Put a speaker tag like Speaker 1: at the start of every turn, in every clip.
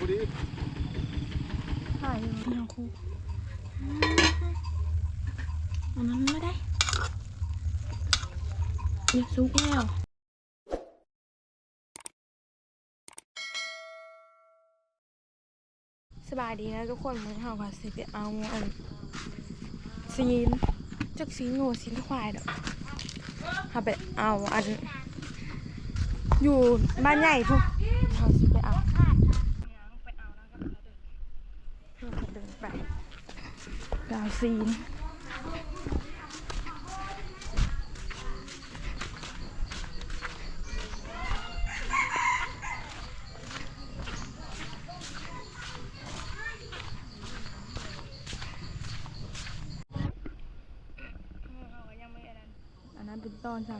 Speaker 1: พอดี
Speaker 2: ถ่ายอยู่ที่น้องครูอันนั้นไม่ได้เรียกซุกแล้วสบายดีนะทุกคนมันเฮาก็สิไปเอาอันซีนจักซีนโง่ซีนควายดอกเฮาไปเอาอัน อยู่บ้านใหญ่ทุกเฮาสิไปเอาเพื่อเดินไปดาว ซีน อันนั้นเป็นตอนซ้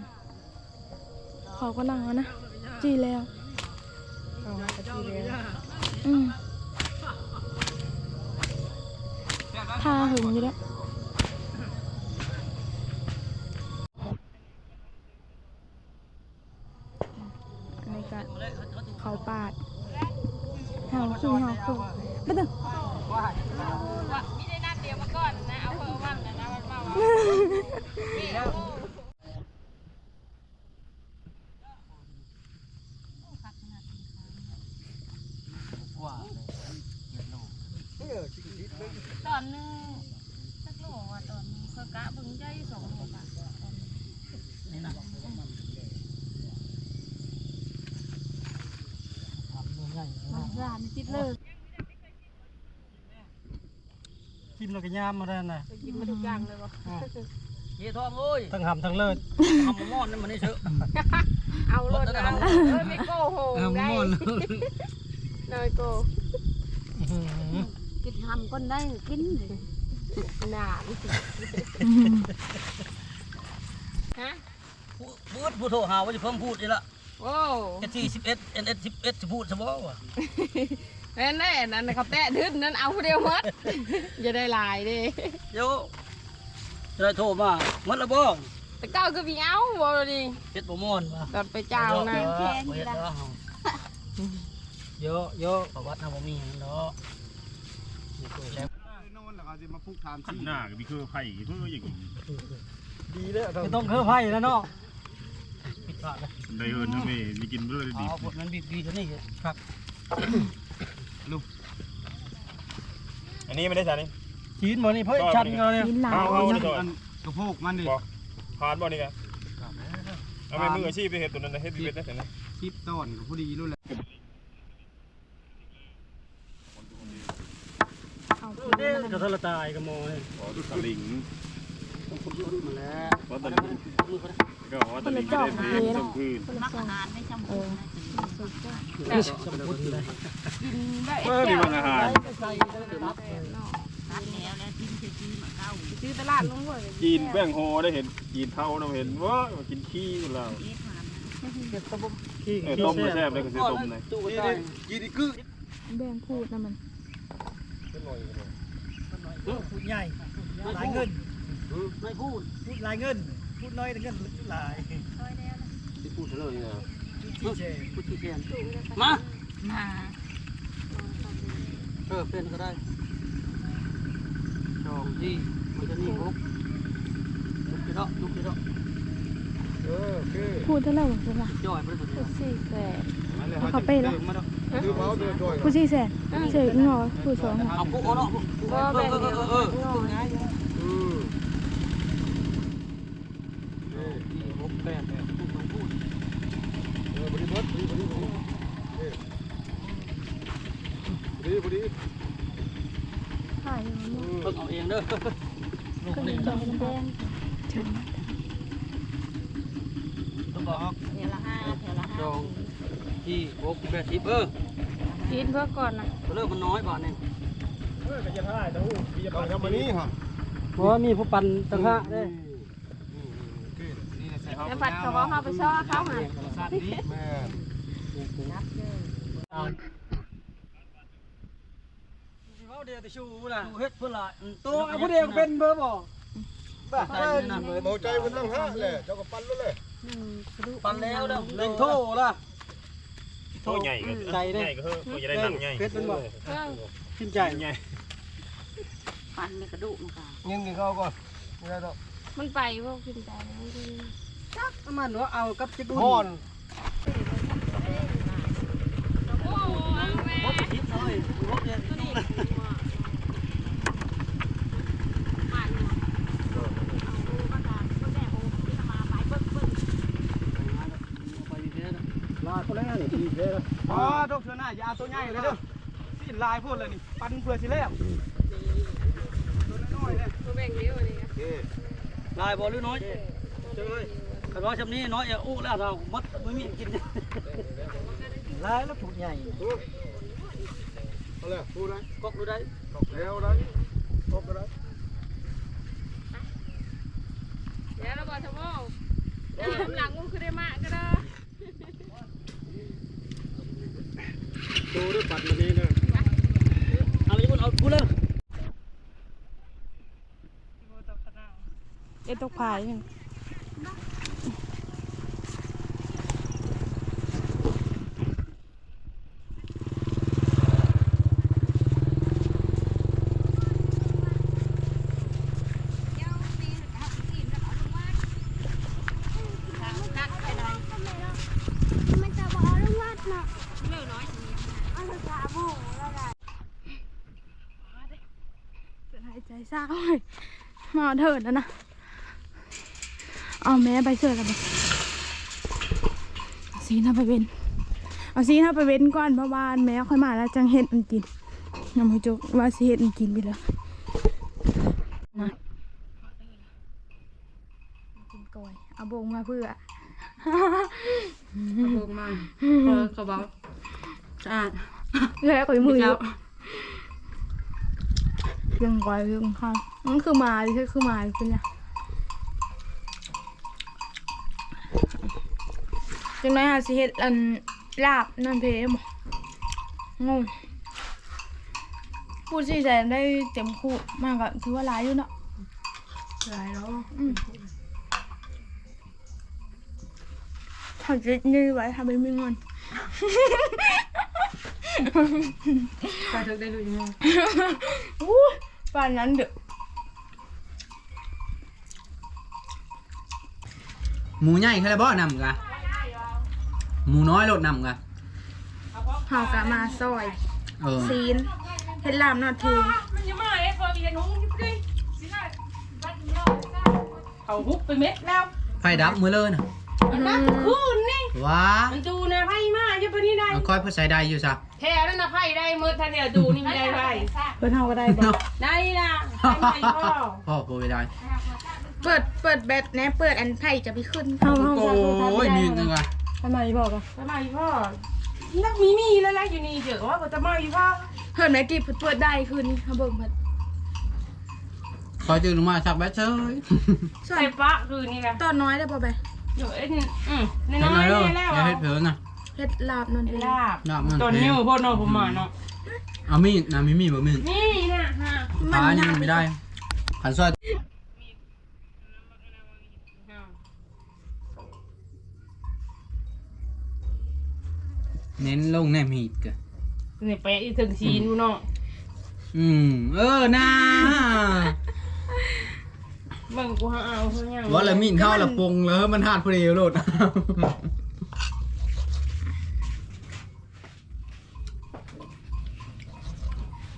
Speaker 2: ำเขาก็นั่งแล้วนะ จีแล้ว
Speaker 1: เอาฮะกะทิเลย
Speaker 2: อืม หึงอยู่แล้วอันนี้ก็เขาปาดเห่าคือเห่าคือไม่ต้อง
Speaker 3: มีได้นัดเดียวมาก่อนนะ เอาเพิ่มว่างนะนะมันมาว่า ตอนนึงสักโลว่ะตอนนึงเขากะเบึงใจ สองโลป่ะตอนนึง
Speaker 2: ร้านติดเลย
Speaker 4: กินแล้วก็ยามมาได้น่ะ
Speaker 3: กินมาทุกอย่างเลยว่ะ
Speaker 5: เยทองเอ้ย
Speaker 4: ทั้งหำทั้งเลิศ
Speaker 5: ทำมะม่อนนั่นมันได้เชอะ
Speaker 3: เอารถนะเออไม่โกหกได้นอยโก
Speaker 2: กินทำก้นได้กิน
Speaker 3: หนานฮะ
Speaker 5: พูดผู้โทรหาว่าจะเพิ่มพูดนี่ละ
Speaker 3: โอ้
Speaker 5: เอสซีสิบเอ็ดเอ็นเอสสิบเอ็ดจะพูดสมองวะ
Speaker 3: แน่แน่นั่นเขาแตะทึนนั่นเอาคนเดียวมัดจะได้ลายดิ
Speaker 5: โยจะได้โทรมามัดละบ้อง
Speaker 3: แต่เก้าก็มีเอาบอดิ
Speaker 5: เฮ็ดบ่ม่อนวะ
Speaker 3: ตอนไปเจ้านะ
Speaker 5: แค่นี้ละเยอะเยอะประวัติทำบ่มีเนาะนี่ตัวแล้ว
Speaker 1: นอนแล้วก็จะมาพุกถาม
Speaker 6: ขัน
Speaker 1: ที่
Speaker 6: หน้าก็มีคือไผ่คืออย่างนี้
Speaker 1: ดีแล้ว
Speaker 4: ไม่ต้องเคอะไผ่แล้วเนาะ
Speaker 5: ผิดพลาดเลย
Speaker 6: ได้เอิญทำไมมีกินเรื่อยดี
Speaker 5: เอาบทมันบีบดีเท่านี้ครับ
Speaker 6: อันนี้ไม่ได้ใช่นี่
Speaker 4: จีนบ่นี่เพิ่นชันกันเนี่ย
Speaker 2: กินหลา
Speaker 6: เอา
Speaker 2: ย
Speaker 6: เอา นี่ก่อน
Speaker 1: กระโพกมันดิ
Speaker 6: บอก ผ่านบ่นี่กันเอาไปมืออาชีพไปเห็ดตัวนั้นนะเห็ดดีเวทได้แต่นะ
Speaker 1: คลิปต้นก็พอดีรู้แหละ
Speaker 2: เอา
Speaker 4: เด้กระทะละตายกับโมนี่
Speaker 6: ขอดูสลิง
Speaker 5: มาแล้ว
Speaker 6: ว่าตะ
Speaker 5: มื
Speaker 6: ลิ
Speaker 5: องมือก็ได้
Speaker 6: ก็ว่าตะลิงไม่ได้เพลงสมคืน
Speaker 2: คนละสองเออ
Speaker 5: สมบูรณ์เลย
Speaker 6: เออมีวันอาหาร
Speaker 3: ซื้อตลาดลุงหัว
Speaker 6: กินแป้งโฮได้เห็นกินเท่าเราเห็นว่ากินขี้เรา
Speaker 4: ขี้
Speaker 6: เออต้ม
Speaker 4: แซ่
Speaker 6: มาแซ่
Speaker 4: บ
Speaker 6: เลยก็ซื้อต้มเลย
Speaker 5: ก็ได้
Speaker 1: กีดีกึ
Speaker 2: แบ่งพูดนะมัน
Speaker 4: พูดใหญ่หลายเงิน
Speaker 5: ไม่พูด
Speaker 4: พูดหลายเงิน พูดน้อยแต่เงินหลาย
Speaker 5: ที่พูดเลยนะ
Speaker 4: ขี้แช่
Speaker 5: พูดที่เทียนมา
Speaker 3: มา
Speaker 5: เออเป็นก็ได้สองที่มันจะนี่หกลุกไปเนาะลุกไปเนาะ
Speaker 1: เออโอเค
Speaker 2: พูดเท่าไหร่วะพูดละ
Speaker 5: ย่อยไปเลย
Speaker 2: พูดสี่แสน
Speaker 1: มาเลย
Speaker 2: เขาไปแล้ว
Speaker 5: มาเนาะ
Speaker 1: ดูเมาส์ด้วยด้
Speaker 2: แสเฉยงอพูดสอง
Speaker 5: เอาปุ๊เนาะเออเออเออเออ
Speaker 1: อืม
Speaker 5: ที่หกแปดแปดพูดต้องพูด
Speaker 1: เออบริบทบริบทบริบทพอดีพอดี
Speaker 2: ถ่ายอยู่นู่น
Speaker 5: เอาเองเด้อลูก
Speaker 2: ขึ้น
Speaker 5: นี่
Speaker 2: จอง
Speaker 5: ต้องบอก ที่หกแปดสิบเออ
Speaker 3: กินเพื่อก่อนนะ
Speaker 5: เริ่มมันน้อยกว่านี่
Speaker 4: เออก็จะถ่ายตะหูพี่จะ
Speaker 1: ก่อนทำมานี่ฮะ
Speaker 4: เพราะว่ามีผู้ปันตั้งห้าเด้
Speaker 1: โอเคนี่แหละใส่ข้าว
Speaker 3: แล้วผัดเขาบอกเขาไปซ้อเขาหา
Speaker 1: สัตว์นี้แม่
Speaker 4: เขาเดียวแต่ชูนะ
Speaker 5: ดูเฮ็ดเพื่อละ
Speaker 4: ตัวผู้เดียวเป็นเบอร์บ่
Speaker 5: ใจนั่นเลย
Speaker 1: เบาใจมันตั้งห้าแหละเจ้าก็ปั้นแล้วเลย
Speaker 5: ปันแล้วเด้อเล่นโทล่ะ
Speaker 6: โตใหญ่ก็
Speaker 5: ใจได้
Speaker 6: ใหญ่ก็เฮ้ยก็จะได้หนังใหญ่
Speaker 5: เพชรมันบอก
Speaker 7: เออ
Speaker 5: ขึ้นใจ
Speaker 6: ใหญ่
Speaker 7: ฟันไม่กระดูกมันค่ะ
Speaker 1: เงินกินข้าวก่อนไม่ได้ดอก
Speaker 7: มันไปพวกกินใจมันกิน
Speaker 5: จักมันเนาะเอากับจิกุน
Speaker 1: พ่อน
Speaker 7: โอ้แม่
Speaker 5: รถคิดเลยรถเนี่ย
Speaker 7: ตัวนี้ผ่านเอาดูก็ตามก็แม่โอ้ที่มาไปเบิ้งเบิ้ง
Speaker 5: ไปดีเท่นะลาเขาแล้วนี่ดีเท่นะ อ๋อดอกเสือหน้ายาตัวใหญ่เลยเด้อสิลายพูดเลยนี่ปันเพื่อสิแล้วตัวน้อยๆเนี่ย
Speaker 7: ตัวแบ่งเลี้ยวนี่
Speaker 5: ลายบอลหรือน้อยเจ้ยขันว่าชำนี้น้อยอู้แล้วเรามัดไม่มีกินลายแล้วผูกใหญ่
Speaker 1: เอาเลยพูดได้
Speaker 5: ก็ดูได้
Speaker 1: ตกแล้วได้ตกก็ได้
Speaker 7: เดี๋ยวเราบอกทำโม่เดี๋ยวทำหลังมึงคือได้มากก็ได้
Speaker 1: ดูด้วยปัดมานี้นะ
Speaker 5: เอาไปคนเอาพูดเลย
Speaker 2: เอ็ดตกผายยัง
Speaker 7: นักไปไหน
Speaker 8: มันจะบอกเรื่องวัดเนาะ
Speaker 7: เรื่องน้อย
Speaker 8: เอาภาษาโบแล้วได้
Speaker 2: เกิดหายใจเศร้าเลยมาเอาเถิดแล้วนะ เอาแม่ไปเสิร์ฟกันไปเอาซีน่าไปเว้นเอาซีน่าไปเว้นก่อนเพราะว่าแม่ค่อยมาแล้วจังเห็ดมันกินยังไม่จกว่าสิเห็ดมันกินไปเลยมากินก่อยเอาบงมาเพื่อ
Speaker 7: โกงมาเขาบอกสะอาด
Speaker 2: แล้วก็มืออยู่เพียงก่อยเพียงข้างมันคือมาใช่คือมาเป็นยัง จังไรหาสิเฮ็ดอันลาบนั่นเพมงงพูดสิใจได้เต็มคู่มากอะถือว่าหลายอยู่เนาะหลายแล้วอืมทำจิตนี่ไว้ทำเป็นไม่เงิน
Speaker 7: ไปถึงได้ดูยังไง
Speaker 2: อู้ป่านนั้นเด้อ
Speaker 9: หมูใหญ่แค่ไหนบ่นำกะ หมูน้อยลดนำกะ
Speaker 2: เฮากะมาซอย
Speaker 9: เออ
Speaker 2: ซีนเฮ็ดลาบนาที
Speaker 7: มันยังมาไอ้พอมีแต่นุ่งยิบเลยสิน่าบัดนี้เอาฮุบไปเม็ดแล้ว
Speaker 9: ไฟดับมือเลยน่ะ
Speaker 7: นักคูณนี่
Speaker 9: ว้า
Speaker 7: มันดูนะไพ่มาจะไปนี่ได้
Speaker 9: มันค่อยเพื่อใช้ได้อยู่ซะ
Speaker 7: แพ้แล้วนะไพ่ได้เมื่อท่านเนี่ยดูนี่ไม่ได้ไพ่
Speaker 2: เพิ่นเฮาก็ได้บ่
Speaker 9: เนาะ
Speaker 7: ได้นะไพ่พ่อ
Speaker 9: พ่อโบไปได้
Speaker 2: เปิดเปิดแบตแหน่เปิดอันไผ่จะไปขึ้นเฮาเฮา
Speaker 9: โอ้ยมีนึงอะ
Speaker 2: ทำไมบอกอะ
Speaker 7: ทำไมพ่อนักมีมีแล้วแหละอยู่นี่เจอว่าก็จะมาอยู่พ่อ
Speaker 2: เพิ่นแม่กี่เปิดได้คืนนี้เฮาเบิ่งเพิ่น
Speaker 9: คอยตื่นลงมาสักแบตเชย
Speaker 2: ส่ว
Speaker 7: ใส่
Speaker 2: น
Speaker 7: ปะคือนี่แหละ
Speaker 2: ตอนน้อยได้บ่ไป
Speaker 7: เดี๋ยวเอ็นอืม
Speaker 9: เห็น
Speaker 7: น้
Speaker 9: ไหม
Speaker 7: อย
Speaker 9: เด้อ
Speaker 7: ๆแล้ว
Speaker 9: อย่าเฮ็ดเผลอนะ
Speaker 2: เฮ็ดลาบนั่นเอง
Speaker 7: ลาบ
Speaker 9: ลาบมัน
Speaker 7: ตอนนี้พ่อโนผมมาเนาะ
Speaker 9: เอามีดนะมีมีดบ่มีด
Speaker 7: นี่นะฮะ
Speaker 9: ฟ้านี่มันไม่ได้ขันซอย เน้นลงแน่มีดกะ
Speaker 7: นี่แปะอีถึงชีนเนาะ
Speaker 9: อืม เออน่า
Speaker 7: เบิ่งกูหาเอาเพิ่นยัง
Speaker 9: ว่าละมีดเข้าละปรุงเลยมันหาดพอดีโลด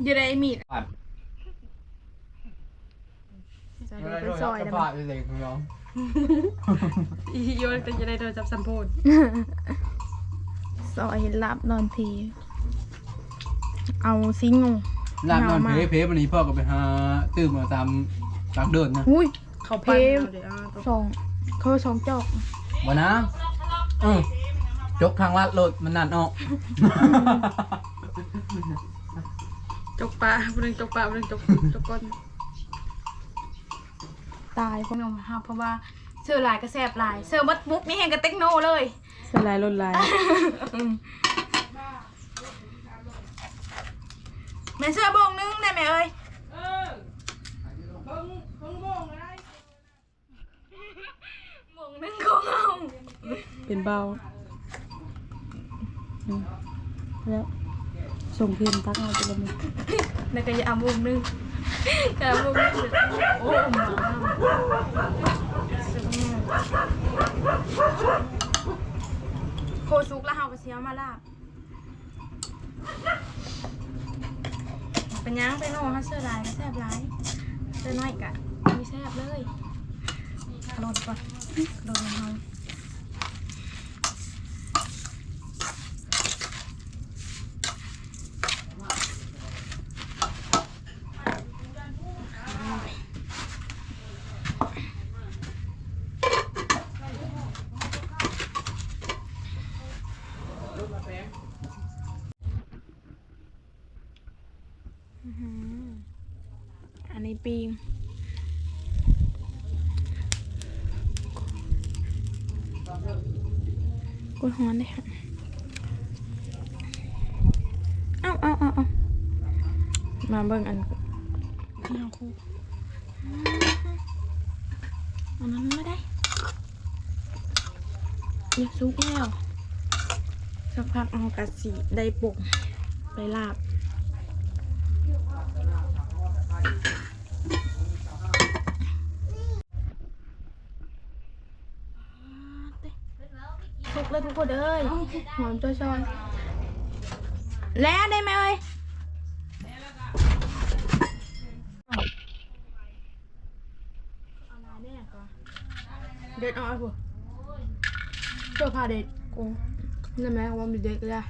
Speaker 2: อยู่ได้มีดจะได้ไปซอยแล้วมั้ย
Speaker 9: เด็กน้อง
Speaker 7: อีโยนจะได้โดนจับสัมโพธ
Speaker 2: ซอยเฮ็ดลาบนอนที เอาซิงงู
Speaker 9: ลาบนอนเพเพวันนี้พ่อก็ไปหาตื้มมาตามตากเดินนะ
Speaker 2: อุ้ย
Speaker 7: เขา
Speaker 2: เพ
Speaker 7: ปั้น
Speaker 2: ม
Speaker 7: เดี๋ยวเอาตัว
Speaker 2: สองเขาสองจอก
Speaker 9: วันนะเออจกทางลัดโลดมันนั่นออก
Speaker 7: จกปลาเรื่องจกปลาเรื่องจกจกก้น
Speaker 2: ตายพวกน้องฮะเพราะว่า เสื้อลายก็แสบลายเสื้อมัดมุกนี่แหงกับเทคโนเลย
Speaker 7: สลายลนลาย
Speaker 2: แม่เสื้อบงนึงได้ไหมเอ้ยบงนึงของเอา
Speaker 7: เป็นเบา
Speaker 2: อืมแล้วส่งเพียนตักเอาไปเลยมึงแล้วก็อย่าเอามุมนึงอย่าเอามุมนึงโอ้หมา โคซุกแล้วเฮาก็เสียมาลาบ เป็นยังเป็นโอ้ฮัสเซอร์ไลน์ก็แซ่บไลน์เซอร์น้อยกะมีแซ่บเลยโดดก่อนโดดเฮา อื้อหืออันนี้ปิง กดฮอนได้ค่ะเอ้าเอ้าเอ้าเอ้ามาเบิ่งอันข้าวคู่อันนั้นไม่ได้เดี๋ยวซุกแล้วสักพักเอากระสีได้ปุ่งไปลาบ สุ กเลยทุกคนเอ้ยหอมตัวซอยแล้วได้ไหมเอ้ยเด็ดเอาไอ้พวกเจ้าพาเด็ดกูนี่ไหมว่ามีเด็กเลย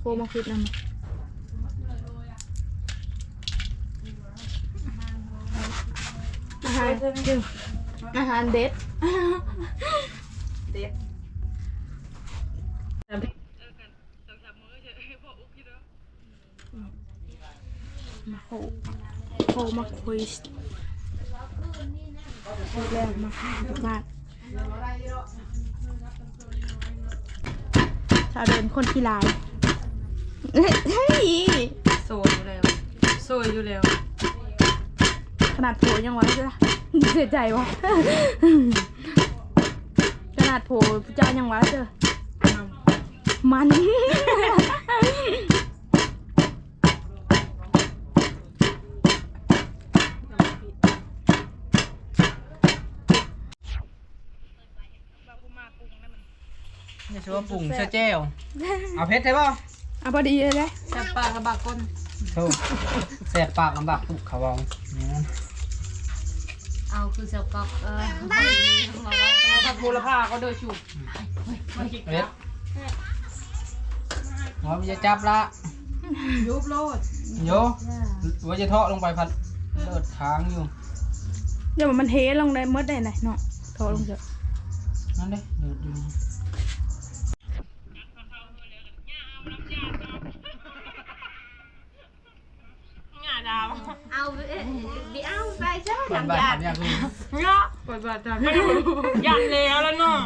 Speaker 2: โคมาคิดนะอาหารจึงอาหารเด็ด มาโหโหมาคุยแล้วมาบ้านชาวเดินคนที่ลายเฮ้ย
Speaker 7: โซอยู่แล้วโซอยู่แล้ว
Speaker 2: ขนาดโผล่ยังไว้จ้ะเสียใจวะขนาดโผล่เจ้ายังไว้เจอ มัน
Speaker 9: นี่ชื่อว่าปุ่งเสื้อแจ้วเอาเพชรใช่ป่ะ
Speaker 2: เอาพอดีเลยเลย
Speaker 7: แซ่บปากกระบากก้น
Speaker 9: โธ่แสบปากลำบากตุกเขาวองนี่นั่น
Speaker 7: เอาคือเสียวกอกเออ
Speaker 9: ถ้าพูละผ้าก็เดือชูเพชร ว่ามันจะจับละ
Speaker 7: ยุบโลด
Speaker 9: โยว่าจะเทาะลงไปพัดเลิดทางอยู่
Speaker 2: เดี๋ยวมันเทลงได้เมื่อได้ไหนเนาะโทรลงเถอะ
Speaker 9: นั่นเด้เดือดอยู่นี่
Speaker 8: เอาไป đi ăn ไป chứ
Speaker 9: บ้านบ้านทำยากเลย
Speaker 2: เนาะเปิดบัตรจ้ะไม่รู้อยากแล้วแล้วเนาะ